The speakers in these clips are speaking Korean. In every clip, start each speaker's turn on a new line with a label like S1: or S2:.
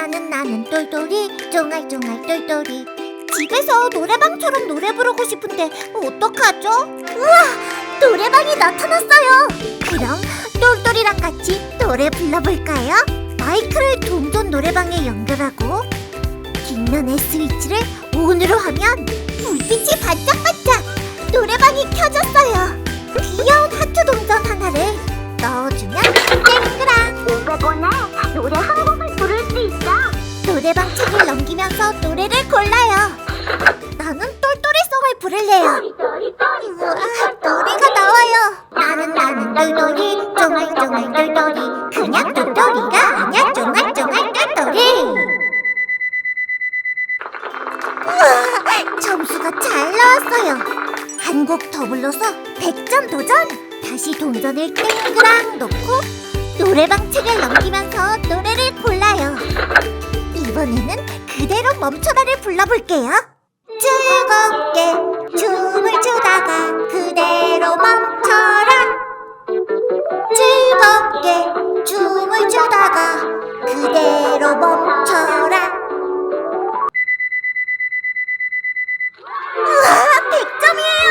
S1: 나는 나는 똘똘이 쫑알쫑알 똘똘이 집에서 노래방처럼 노래 부르고 싶은데 어떡하죠? 우와 노래방이 나타났어요 그럼 똘똘이랑 같이 노래 불러볼까요? 마이크를 동전 노래방에 연결하고 뒷면의 스위치를 ON으로 하면 불빛이 반짝반짝 노래방 책을 넘기면서 노래를 골라요. 나는 똘똘이 송을 부를래요. 우와, 노래가 나와요. 나는 나는 똘똘이, 쫑알쫑알 똘똘이, 그냥 똘똘이가 아니야, 쫑알쫑알 똘똘이. 우와, 점수가 잘 나왔어요. 한 곡 더 불러서 100점 도전! 다시 동전을 땡그랑 놓고 노래방 책을 넘기면서 노래를 골라요. 이번에는 그대로 멈춰라를 불러볼게요. 즐겁게 춤을 추다가 그대로 멈춰라. 즐겁게 춤을 추다가 그대로 멈춰라. 우와, 100점이에요!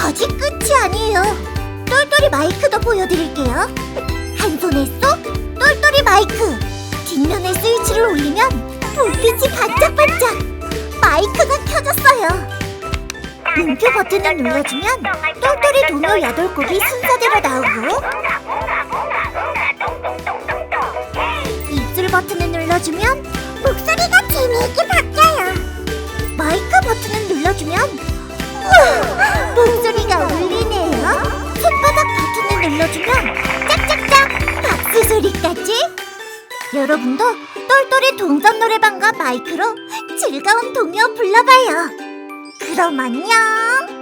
S1: 아직 끝이 아니에요. 똘똘이 마이크도 보여드릴게요. 한 손에 쏙 똘똘이 마이크. 음표 버튼을 눌러주면 똘똘이 동요 8곡이 순서대로 나오고 입술 버튼을 눌러주면 목소리가 재미있게 바뀌어요. 마이크 버튼을 눌러주면 목소리가 울리네요. 손바닥 버튼을 눌러주면 짝짝짝 박수 소리까지. 여러분도 똘똘이 동전 노래방과 마이크로 즐거운 동요 불러봐요. 그럼 안녕.